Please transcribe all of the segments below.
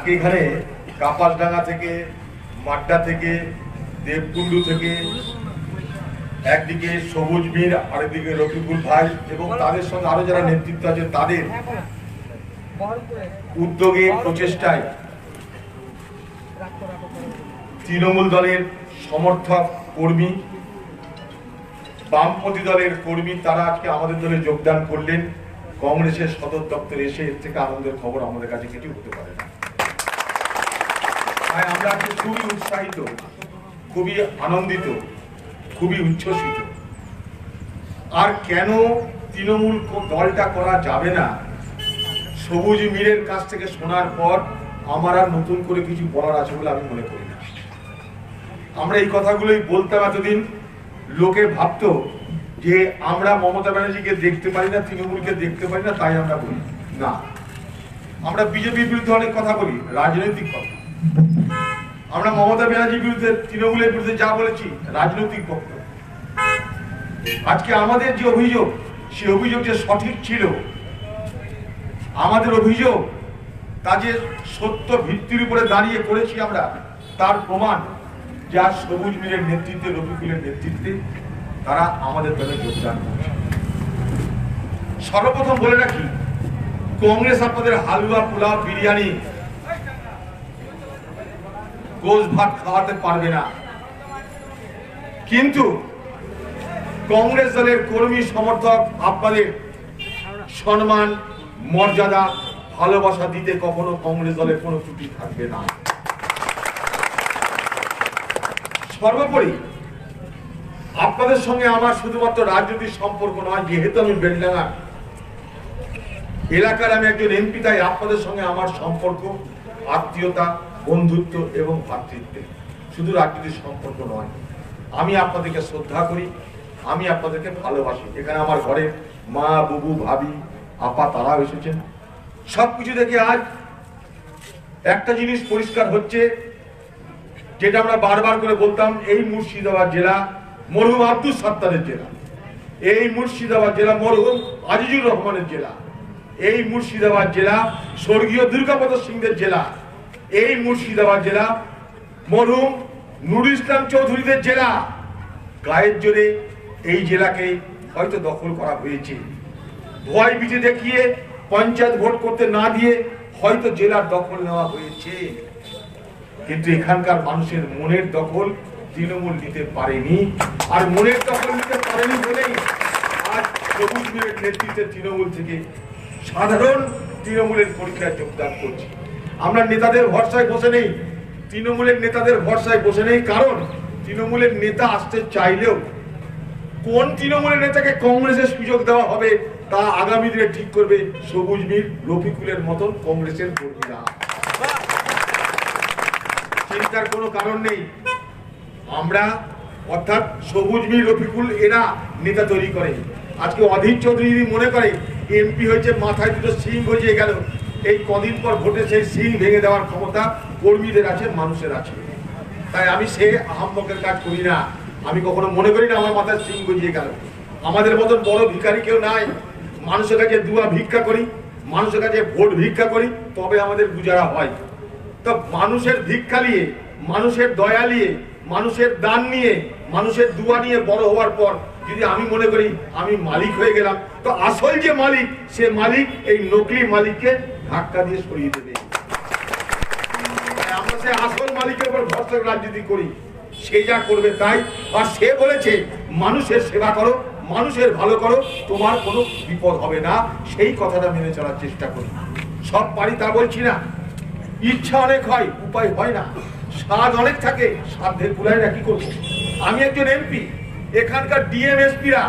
আজকে এখানে কাপাসডাঙ্গা থেকে, মাড্ডা থেকে, দেবকুণ্ডু থেকে, একদিকে সবুজ বীর, আরেকদিকে রফিকুল ভাই এবং তাদের সঙ্গে আরও যারা নেতৃত্ব আছে, তাদের উদ্যোগে, প্রচেষ্টায় তৃণমূল দলের সমর্থক কর্মী, বামপন্থী দলের কর্মী, তারা আজকে আমাদের দলে যোগদান করলেন। কংগ্রেসের সদর দপ্তরে এসে এর থেকে আনন্দের খবর আমাদের কাছে কিছু হতে পারে না। তাই আমরা খুবই উৎসাহিত, খুবই আনন্দিত, খুবই উচ্ছ্বসিত। আর কেন তৃণমূল দলটা করা যাবে না? সবুজ মীরের কাছ থেকে শোনার পর আমার আর নতুন করে কিছু বলার আছে বলে আমি মনে করি না। আমরা এই কথাগুলোই বলতাম এতদিন, লোকে ভাবতো যে আমরা মমতা ব্যানার্জিকে দেখতে পারি না, তৃণমূলকে দেখতে পারি না, তাই আমরা বলি না। আমরা বিজেপির বিরুদ্ধে অনেক কথা বলি, রাজনৈতিক কথা। আমরা মমতা ব্যানার্জির বিরুদ্ধে, তৃণমূলের বিরুদ্ধে যা বলেছি, রাজনৈতিক বক্তব্য। আজকে আমাদের যে অভিযোগ, সে অভিযোগ যে সঠিক ছিল, আমাদের অভিযোগ, তা যে সত্য ভিত্তির উপরে দাঁড়িয়ে করেছি আমরা, তার প্রমাণ যা সবুজ মিলের নেতৃত্বে রফিকুলের নেতৃত্বে তারা আমাদের দলে যোগদান করছে। সর্বপ্রথম বলে রাখি, কংগ্রেস আপনাদের হালুয়া পোলাও বিরিয়ানি গোস ভাত খাওয়াতে পারবে না। কিন্তু কংগ্রেস দলের কর্মী সমর্থক আপনাদের সম্মান, মর্যাদা, ভালোবাসা দিতে কখনো কংগ্রেস দলের কোনো ত্রুটি থাকবে না। সর্বোপরি আপনাদের সঙ্গে আমার শুধুমাত্র রাজনৈতিক সম্পর্ক নয়, যেহেতু আমি বেলডাঙ্গা এলাকার আমি একজন এমপি, তাই আপনাদের সঙ্গে আমার সম্পর্ক, আত্মীয়তা বন্ধুত্ব এবং ভ্রাতৃত্বের শুধু রাজনৈতিক সম্পর্ক নয়, আমি আপনাদেরকে শ্রদ্ধা করি, আমি আপনাদেরকে ভালোবাসি। এখানে আমার ঘরে মা, বুবু, ভাবি, আপা, তারাও এসেছেন। সব কিছু দেখে আজ একটা জিনিস পরিষ্কার হচ্ছে, যেটা আমরা বারবার করে বলতাম, এই মুর্শিদাবাদ জেলা মরহুম আব্দুল সত্তারের জেলা। এই মুর্শিদাবাদ জেলা মরহুম আজিজুর রহমানের জেলা। এই মুর্শিদাবাদ জেলা স্বর্গীয় দুর্গাপদ সিংদের জেলা। এই মুর্শিদাবাদ জেলা, মরহুম নুর ইসলাম চৌধুরীদের জেলা। গায়ের জোরে এই জেলাকে হয়তো দখল করা হয়েছে। ভয় বিজে দেখিয়ে পঞ্চায়েত ভোট করতে না দিয়ে হয়তো জেলার দখল নেওয়া হয়েছে। কিন্তু এখানকার মানুষের মনের দখল তৃণমূল নিতে পারেনি। আর মনের দখল নিতে পারেনি বলেই আজ সবুজ নেতৃত্বে তৃণমূল থেকে সাধারণ তৃণমূলের পরীক্ষায় যোগদান করছি। আমরা নেতাদের ভরসায় বসে নেই, তৃণমূলের নেতাদের ভরসায় বসে নেই, কারণ তৃণমূলের নেতা আসতে চাইলেও কোন তৃণমূলের নেতাকে কংগ্রেসের সুযোগ দেওয়া হবে তা আগামী দিনে ঠিক করবে সবুজ মীর রফিকুলের মতন কংগ্রেসের কর্মীরা। চিন্তার কোনো কারণ নেই। আমরা, অর্থাৎ সবুজ মীর রফিকুল এরা নেতা তৈরি করে। আজকে অধীর চৌধুরী যদি মনে করে, এমপি হয়েছে, মাথায় দুটো সিং গজিয়ে গেল। এই কদিন পর ভোটে সেই সিং ভেঙে দেওয়ার ক্ষমতা কর্মীদের আছে, মানুষের আছে। তাই আমি সে আহম্মকের কাজ করি না। আমি কখনো মনে করি না আমার মাথায় সিং গজিয়ে গেল। আমাদের মতন বড় ভিখারি কেউ নাই। মানুষের কাছে দুয়া ভিক্ষা করি, মানুষের কাছে ভোট ভিক্ষা করি, তবে আমাদের গুজারা হয়। তো মানুষের ভিক্ষা নিয়ে, মানুষের দয়া নিয়ে, মানুষের দান নিয়ে, মানুষের দুয়া নিয়ে বড় হওয়ার পর যদি আমি মনে করি আমি মালিক হয়ে গেলাম, তো আসল যে মালিক, সে মালিক এই নকলি মালিককে ধাক্কা দিয়ে সরিয়ে দেবে। আমরা সে আসল মালিকের উপর ভরসা রাজনীতি করি। সে যা করবে তাই। আর সে বলেছে, মানুষের সেবা করো, মানুষের ভালো করো, তোমার কোনো বিপদ হবে না। সেই কথাটা মেনে চলার চেষ্টা করি। সব পারি তা বলছি না। ইচ্ছা অনেক হয়, উপায় হয় না। স্বাদ অনেক থাকে, সাধ্যের কুলায় না কি করব? আমি একজন এমপি, এখানকার ডিএমএসপিরা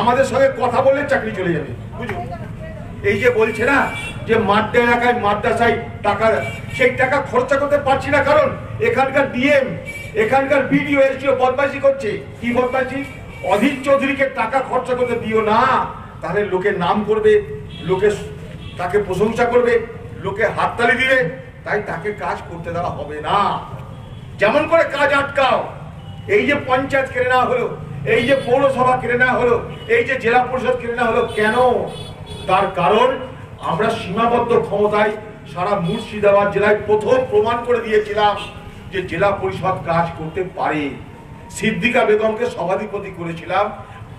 আমাদের সঙ্গে কথা বললে চাকরি চলে যাবে বুঝুন এই যে বলছে না যে মাদ্দা এলাকায়, মাদ্রাসায় টাকা, সেই টাকা খরচা করতে পারছি না, কারণ এখানকার ডিএম, এখানকার বিডিও এসডিও বদমাইশি করছে। কি বদমাইশি? অধীর চৌধুরীকে টাকা খরচা করতে দিও না। তাহলে লোকে নাম করবে, লোকে তাকে প্রশংসা করবে, লোকে হাততালি দিবে, তাই তাকে কাজ করতে দেওয়া হবে না। যেমন করে কাজ আটকাও। এই যে পঞ্চায়েত কেড়ে নেওয়া হলো, এই যে পৌরসভা কেড়ে নেওয়া হলো, এই যে জেলা পরিষদ কেড়ে নেওয়া হলো, কেন? তার কারণ আমরা সীমাবদ্ধ ক্ষমতায় সারা মুর্শিদাবাদ জেলায় প্রথম প্রমাণ করে দিয়েছিলাম যে জেলা পরিষদ কাজ করতে পারে। সিদ্দিকা বেগমকে সভাধিপতি করেছিলাম।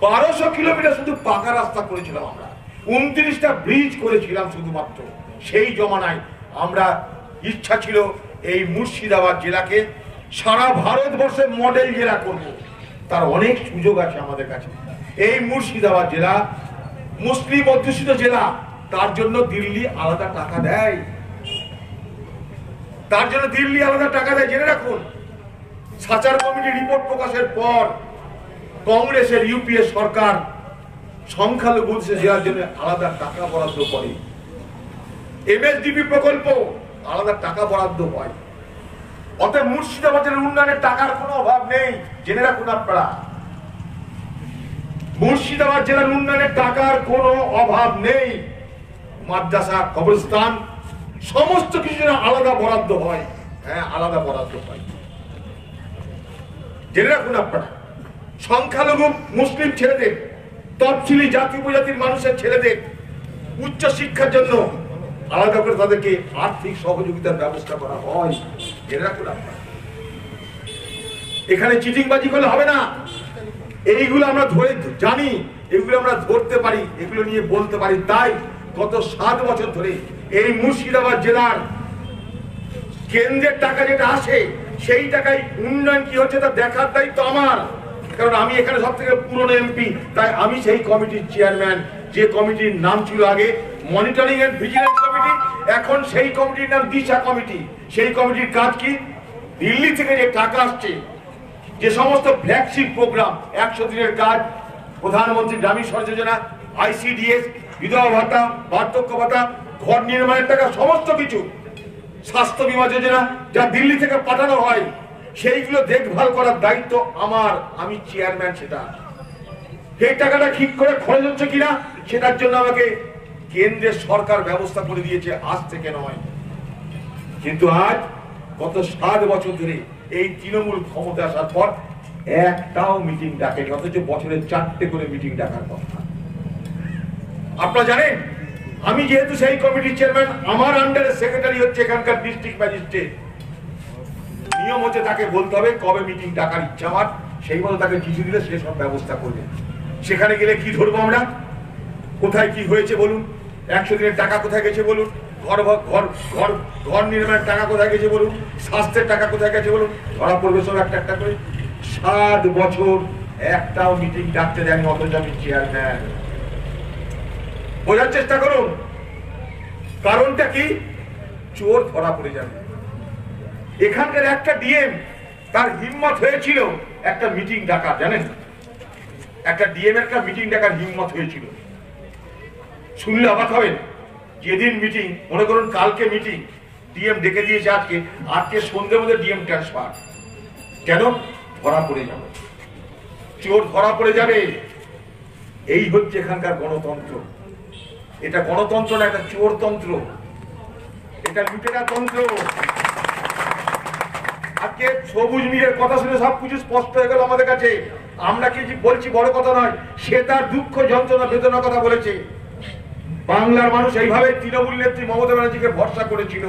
বারোশো কিলোমিটার শুধু পাকা রাস্তা করেছিলাম আমরা। উনত্রিশটা ব্রিজ করেছিলাম শুধুমাত্র। সেই জমানায় আমরা ইচ্ছা ছিল এই মুর্শিদাবাদ জেলাকে সারা ভারতবর্ষের মডেল জেলা করব। তার অনেক সুযোগ আছে আমাদের কাছে। এই মুর্শিদাবাদ জেলা মুসলিম অধ্যুষিত জেলা। তার জন্য দিল্লি আলাদা টাকা দেয়। তার জন্য দিল্লি আলাদা টাকা দেয়, জেনে রাখুন। সাচার কমিটি রিপোর্ট প্রকাশের পর কংগ্রেসের ইউপিএ সরকার সংখ্যালঘু জেলার জন্য আলাদা টাকা বরাদ্দ করে। এমএসডিপি প্রকল্প আলাদা টাকা বরাদ্দ হয়। অতএব মুর্শিদাবাদের উন্নয়নের টাকার কোনো অভাব নেই, জেনে রাখুন আপনারা। মুর্শিদাবাদ জেলার উন্নয়নের টাকার কোনো অভাব নেই। মাদ্রাসা, কবরস্থান, সমস্ত কিছু আলাদা বরাদ্দ হয়। হ্যাঁ আলাদা বরাদ্দ হয়। জেনে রাখুন আপনারা, সংখ্যালঘু মুসলিম ছেলেদের, তফসিলি জাতি উপজাতির মানুষের ছেলেদের উচ্চ শিক্ষার জন্য আলাদা করে তাদেরকে আর্থিক সহযোগিতার ব্যবস্থা করা হয়। জেনে রাখুন আপনারা। এখানে চিটিংবাজি করলে হবে না। এইগুলো আমরা ধরে জানি, এগুলো আমরা ধরতে পারি, এগুলো নিয়ে বলতে পারি, তাই গত সাত বছর ধরে এই মুর্শিদাবাদ জেলার কেন্দ্রের টাকা যেটা আসে, সেই টাকায় উন্নয়ন কি হচ্ছে তা দেখার দায়িত্ব আমার। কারণ আমি এখানে সব থেকে পুরনো এমপি তাই আমি সেই কমিটির চেয়ারম্যান যে কমিটির নাম ছিল আগে মনিটরিং এন্ড ভিজিলেন্স কমিটি এখন সেই কমিটির নাম দিশা কমিটি সেই কমিটির কাজ কি? দিল্লি থেকে যে টাকা আসছে, যে সমস্ত ফ্ল্যাগশিপ প্রোগ্রাম একশো দিনের কাজ, প্রধানমন্ত্রী গ্রামীণ সড়ক যোজনা আইসিডিএস বিধবা ভাতা, বার্ধক্য ভাতা, ঘর নির্মাণের টাকা, সমস্ত কিছু। স্বাস্থ্য বীমা যোজনা যা দিল্লি থেকে পাঠানো হয়, সেইগুলো দেখভাল করার দায়িত্ব আমার, আমি চেয়ারম্যান সেটা। সেই টাকাটা ঠিক করে খরচ হচ্ছে কিনা, সেটার জন্য আমাকে কেন্দ্রের সরকার ব্যবস্থা করে দিয়েছে, আজ থেকে নয়। কিন্তু আজ, গত সাত বছর ধরে এই তৃণমূল ক্ষমতা আসার পর, একটাও মিটিং ডাকেনি, অথচ বছরে চারটে করে মিটিং ডাকার কথা আপনারা জানেন, আমি যেহেতু সেই কমিটির চেয়ারম্যান, আমার আন্ডারে সেক্রেটারি হচ্ছে এখানকার ডিস্ট্রিক্ট ম্যাজিস্ট্রেট নিয়ম হচ্ছে তাকে বলতে হবে কবে মিটিং ডাকার ইচ্ছা আমার, সেই মতো তাকে চিঠি দিলে সে সব ব্যবস্থা করবে। সেখানে গেলে কি ধরবো আমরা? কোথায় কি হয়েছে বলুন? একশো দিনের টাকা কোথায় গেছে বলুন? ঘর ঘর ঘর ঘর নির্মাণের টাকা কোথায় গেছে বলুন? স্বাস্থ্যের টাকা কোথায় গেছে বলুন? ধরা পড়বে সব একটা একটা করে। সাত বছর একটাও মিটিং ডাকতে দেয়নি, অথচ আমি চেয়ারম্যান বোঝার চেষ্টা করুন। কারণটা কি? চোর ধরা পড়ে যাবে। এখানকার একটা ডিএম তার হিম্মত হয়েছিল একটা মিটিং ডাকার, জানেন? একটা ডিএম একটা মিটিং ডাকার হিম্মত হয়েছিল। শুনলে অবাক হবেন, যেদিন মিটিং, মনে করুন কালকে মিটিং, ডিএম ডেকে দিয়েছে আজকে আজকে সন্ধ্যে মধ্যে ডিএম ট্রান্সফার। কেন? ধরা পড়ে যাবে। চোর ধরা পড়ে যাবে। এই হচ্ছে এখানকার গণতন্ত্র। এটা গণতন্ত্র না, এটা চোরতন্ত্র। এটা লুটেরা তন্ত্র। আজকে সবুজ মিলের কথা শুনে সবকিছু স্পষ্ট হয়ে গেল আমাদের কাছে। আমরা কি বলছি বড় কথা নয়, সে তার দুঃখ, যন্ত্রণা, বেদনার কথা বলেছে। বাংলার মানুষ এইভাবে তৃণমূল নেত্রী মমতা ব্যানার্জিকে ভরসা করেছিল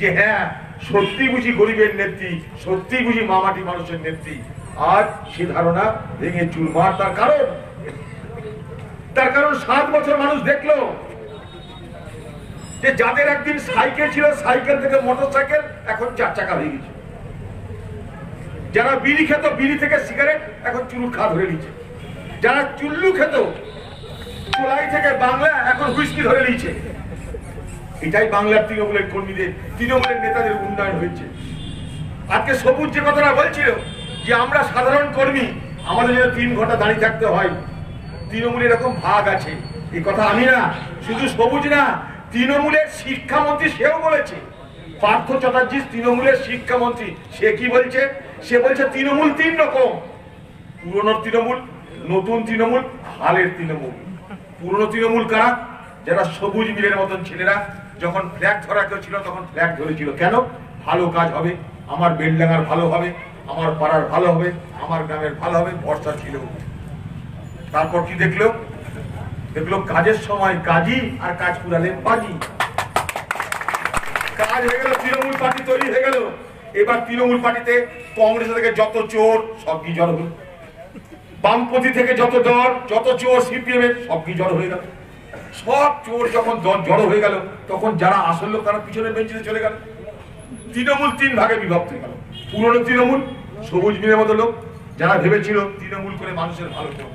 যে হ্যাঁ সত্যি বুঝি গরিবের নেত্রী সত্যি বুঝি মামাটি মানুষের নেত্রী। আজ সে ধারণা ভেঙে চুরমার তার কারণ। তার কারণ সাত বছর মানুষ দেখল যে যাদের একদিন সাইকেল ছিল, সাইকেল থেকে মোটর সাইকেল এখন চার চাকা হয়ে গেছে। যারা বিড়ি খেত, বিড়ি থেকে সিগারেট, এখন চুরুট খা ধরে নিচ্ছে যারা চুল্লু খেত, চুলাই থেকে বাংলা, এখন হুইস্কি ধরে নিচ্ছে এটাই বাংলার তৃণমূলের কর্মীদের, তৃণমূলের নেতাদের উন্নয়ন হয়েছে। আজকে সবুজ যে কথাটা বলছিল, যে আমরা সাধারণ কর্মী, আমাদের যেন তিন ঘণ্টা দাঁড়িয়ে থাকতে হয়। তৃণমূলের এরকম ভাগ আছে। এই কথা আমি না, শুধু সবুজ না, তৃণমূলের শিক্ষামন্ত্রী সেও বলেছে। পার্থ চ্যাটার্জি তৃণমূলের শিক্ষামন্ত্রী, সে কি বলছে? সে বলছে তৃণমূল তিন রকম। পুরনো তৃণমূল, নতুন তৃণমূল, হালের তৃণমূল। পুরনো তৃণমূল কারা? যারা সবুজ মিলের মতন ছেলেরা, যখন ফ্ল্যাগ ধরা কেউ ছিল, তখন ফ্ল্যাগ ধরেছিল। কেন? ভালো কাজ হবে, আমার বেলডাঙ্গার ভালো হবে, আমার পাড়ার ভালো হবে, আমার গ্রামের ভালো হবে, ভরসা ছিল। তারপর কি দেখল? দেখল কাজের সময় কাজী আর কাজ পুরালে বাজি। কাজ হয়ে গেল, তৃণমূল পার্টি তৈরি হয়ে গেল। এবার তৃণমূল পার্টিতে কংগ্রেস থেকে যত চোর, সব কি জড় হলো? বামপন্থী থেকে যত দল, যত চোর, সিপিএম এর সব কি জড় হয়ে গেল? সব চোর যখন দল জড়ো হয়ে গেল, তখন যারা আসল লোক তারা পিছনে বেঞ্চিতে চলে গেল। তৃণমূল তিন ভাগে বিভক্ত হয়ে গেল। পুরনো তৃণমূল, সবুজ মিলের মতো লোক, যারা ভেবেছিল তৃণমূল করে মানুষের ভালো করব।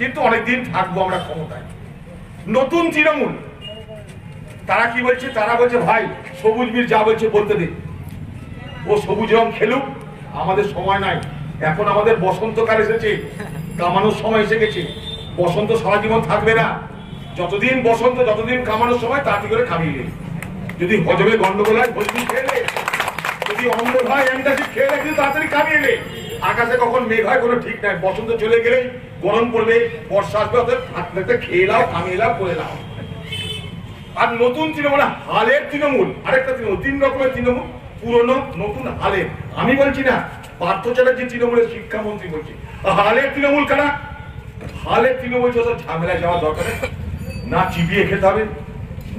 কিন্তু অনেকদিন থাকব আমরা ক্ষমতায়। নতুন তৃণমূল। তারা কি বলছে? তারা বলছে, ভাই, সবুজ বীর যা বলছে বলতে দে। ও সবুজ রং খেলুক, আমাদের সময় নাই। এখন আমাদের বসন্তকাল এসেছে, কামানোর সময় এসে গেছে। বসন্ত সারা জীবন থাকবে না। যতদিন বসন্ত, যতদিন কামানোর সময়, তাড়াতাড়ি করে কামিয়ে নে। যদি হজমে গন্ডগোল হয়, ভোজপুরি খেয়ে। যদি অম্ল হয় অ্যান্টাসিড খেয়ে তাড়াতাড়ি কামিয়ে নে আকাশে কখন মেঘ হয়, কোনো ঠিক নাই। বসন্ত চলে গেলেই গরম পড়বে, বর্ষা আসবে অতএব থাকতে থাকতে খেয়ে নাও কামিয়ে নাও, করে নাও। আর নতুন তৃণমূল, হালের তৃণমূল, আরেকটা তৃণমূল, তিন রকমের তৃণমূল, পুরনো, নতুন, হালের। আমি বলছি না, পার্থ চ্যাটার্জি তৃণমূলের শিক্ষামন্ত্রী বলছি। হালের তৃণমূল কারা? হালের তৃণমূল যত ঝামেলায় যাওয়া দরকার না চিবিয়ে খেতে হবে,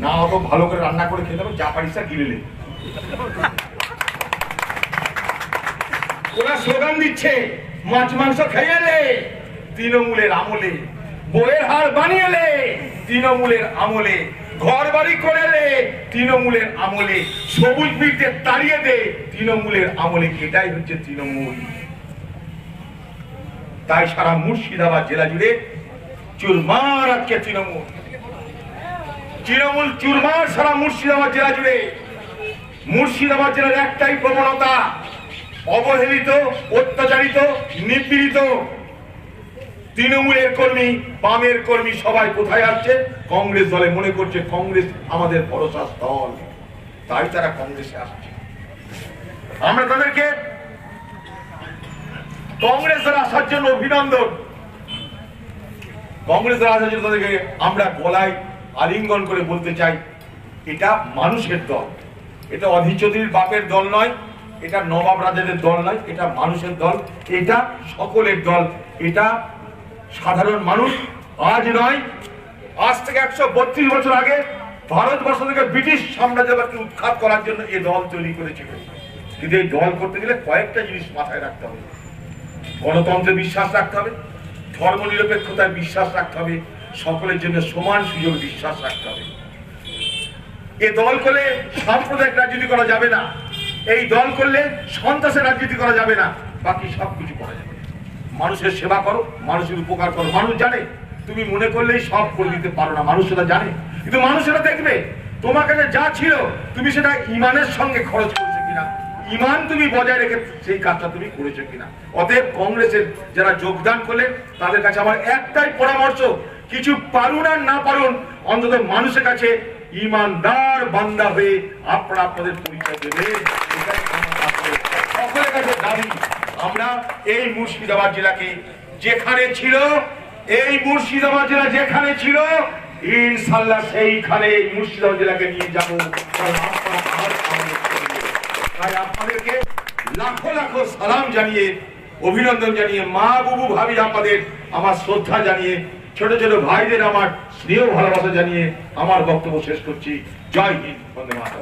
না অত ভালো করে রান্না করে খেতে হবে, যা পারিস গিলে। ওরা স্লোগান দিচ্ছে, মাছ, মাংস খাইয়েলে তৃণমূলের আমলে। বইয়ের হার বানিয়েলে তৃণমূলের আমলে। ঘর বাড়ি করেলে তৃণমূলের আমলে। সবুজ বীরকে তাড়িয়ে দে, তৃণমূলের আমলে। এটাই হচ্ছে তৃণমূল। তাই সারা মুর্শিদাবাদ জেলা জুড়ে চুরমার আজকে তৃণমূল। তৃণমূল চুরমার সারা মুর্শিদাবাদ জেলা জুড়ে। মুর্শিদাবাদ জেলার একটাই প্রবণতা, অবহেলিত, অত্যাচারিত, নিপীড়িত তৃণমূলের কর্মী, বামের কর্মী সবাই কোথায় আসছে কংগ্রেস দলে মনে করছে কংগ্রেস আমাদের ভরসা স্থল তাই তারা কংগ্রেসে আসছে। আমরা তাদেরকে কংগ্রেস দলে আসার জন্য অভিনন্দন। কংগ্রেস দলে আসার জন্য তাদেরকে আমরা গলায় আলিঙ্গন করে বলতে চাই, এটা মানুষের দল। এটা অধীর বাপের দল নয়, এটা নবাব রাজাদের দল নয়, এটা মানুষের দল, এটা সকলের দল, এটা সাধারণ মানুষ, আজ নয়, আজ থেকে একশো বত্রিশ বছর আগে ভারতবর্ষ থেকে ব্রিটিশ সাম্রাজ্যবাদকে উৎখাত করার জন্য এই দল তৈরি করেছিল। কিন্তু এই দল করতে গেলে কয়েকটা জিনিস মাথায় রাখতে হবে। গণতন্ত্রে বিশ্বাস রাখতে হবে ধর্ম নিরপেক্ষতায় বিশ্বাস রাখতে হবে, সকলের জন্য সমান সুযোগ বিশ্বাস রাখতে হবে। এ দল করলে সাম্প্রদায়িক রাজনীতি করা যাবে না, এই দল করলে সন্ত্রাসের রাজনীতি করা যাবে না, বাকি সব কিছু করা যাবে। মানুষের সেবা করো, মানুষের উপকার করো। মানুষ জানে, তুমি মনে করলেই সব করে দিতে পারো না, মানুষ সেটা জানে। কিন্তু মানুষ সেটা দেখবে, তোমার কাছে যা ছিল, তুমি সেটা ইমানের সঙ্গে খরচ করেছ কিনা? ইমান তুমি বজায় রেখে সেই কাজটা তুমি করেছ কিনা? অতএব কংগ্রেসের যারা যোগদান করলেন, তাদের কাছে আমার একটাই পরামর্শ, কিছু পারুন আর না পারুন, অন্তত মানুষের কাছে ইমানদার বান্দা হয়ে আপনারা আপনাদের পরিচয় দেবে সকলের কাছে দাবি। আমরা এই মুর্শিদাবাদ জেলাকে যেখানে ছিল, এই মুর্শিদাবাদ জেলা যেখানে ছিল, ইনশাল্লাহ সেইখানে মুর্শিদাবাদ জেলাকে নিয়ে যাব। তাই আপনাদেরকে লাখো লাখো সালাম জানিয়ে, অভিনন্দন জানিয়ে, মা, বুবু, ভাবি আমাদের আমার শ্রদ্ধা জানিয়ে, ছোট ছোট ভাইদের আমার স্নেহ ভালোবাসা জানিয়ে আমার বক্তব্য শেষ করছি। জয় হিন্দ, বন্দে মাতা